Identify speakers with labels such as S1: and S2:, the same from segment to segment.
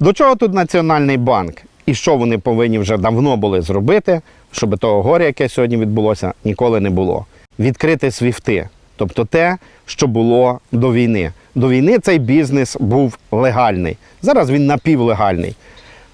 S1: До чого тут Національний банк? І що вони повинні вже давно були зробити, щоб того горя, яке сьогодні відбулося, ніколи не було. Відкрити свіфти, тобто те, що було до війни. До війни цей бізнес був легальний. Зараз він напівлегальний.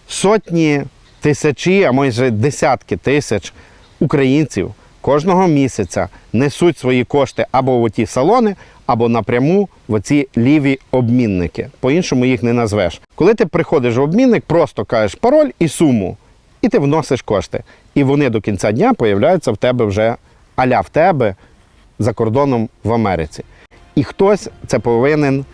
S1: Сотні, тисячі, а може десятки тисяч українців кожного місяця несуть свої кошти або в ті салони, або напряму в оці ліві обмінники. По-іншому їх не назвеш. Коли ти приходиш в обмінник, просто кажеш пароль і суму, і ти вносиш кошти. І вони до кінця дня появляються в тебе вже аля в тебе за кордоном в Америці. І хтось це повинен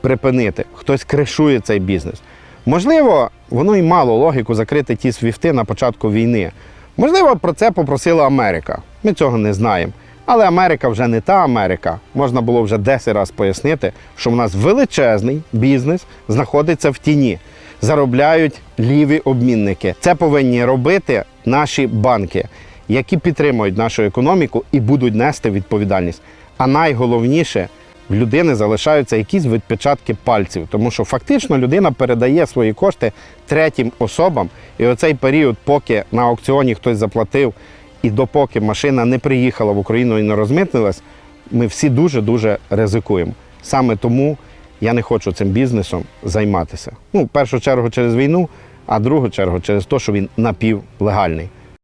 S1: припинити, хтось кришує цей бізнес. Можливо, воно й мало логіку закрити ті свіфти на початку війни. Можливо, про це попросила Америка. Ми цього не знаємо. Але Америка вже не та Америка. Можна було вже 10 разів пояснити, що в нас величезний бізнес знаходиться в тіні. Заробляють ліві обмінники. Це повинні робити наші банки, які підтримують нашу економіку і будуть нести відповідальність. А найголовніше в людини залишаються якісь відпечатки пальців, тому що фактично людина передає свої кошти третім особам. І оцей період, поки на аукціоні хтось заплатив, і допоки машина не приїхала в Україну і не розмитнилась, ми всі дуже-дуже ризикуємо. Саме тому я не хочу цим бізнесом займатися. Ну, в першу чергу через війну, а в другу чергу через те, що він напівлегальний.